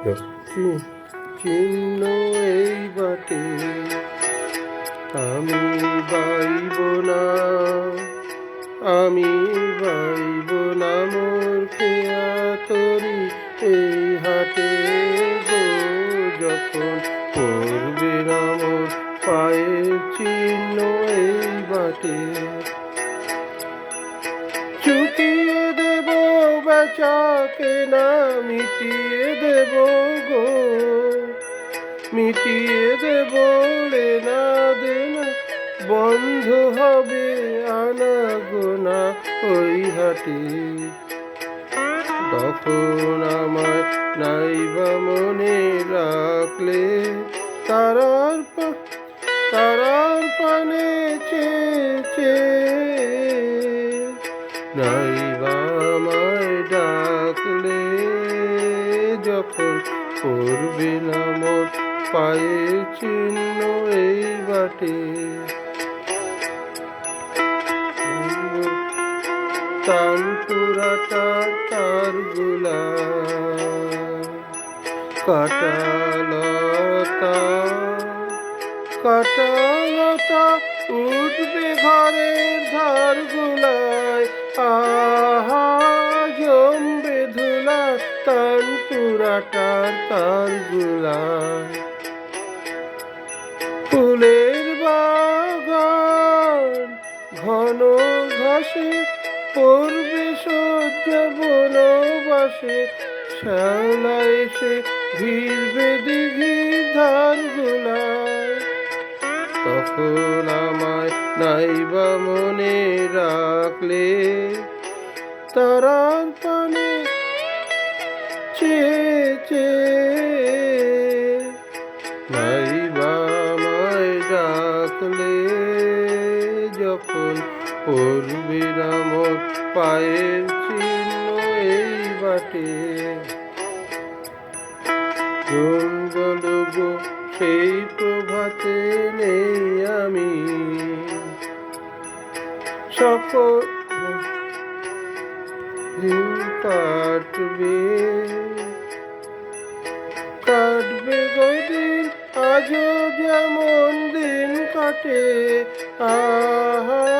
চিহ্ন এই বাটে আমি বাইব না আমি বাইব না মোর খেয়া তরি এই হাটে গো যখন করবে না পায়ের চিহ্ন এই বাটে চুকিয়ে বেচাকে না মিটিয়ে দেব গো। মিটিয়ে দেব রে না দেনা বন্ধ হবে আনা গোনা ওই হাটে তখন আমায় নাইবা মনে রাখলে তারার তারার পানে চেয়ে নাইবা আমায় ডাকলে যখন করবে না মোর পায়ের চিহ্ন এই বাটে। তানপুরাটা তারগুলা কাটালতা কাটালতা উঠবে ঘরের ধার গুলায় আহা জমবে ধুলা তানপুরাটার তার গুলায় ফুলের বাগান, ঘন ঘাসে পড়বে সজ্জা বনবাসে। শ্যাওলা এসে ভিড়বে দিঘির ধার গুলায় তখন আমায় নাইবা মনে রাখলে তারার পানে চেয়ে নাইবা আমায় ডাকলে যখন পড়বে না মোর পায়ের চিহ্ন এই বাটে। জঙ্গল গো সেই প্রভাতে নেই আমি। সকল কাটবে কাটবে গদিন আজও যেমন দিন কাটে আহা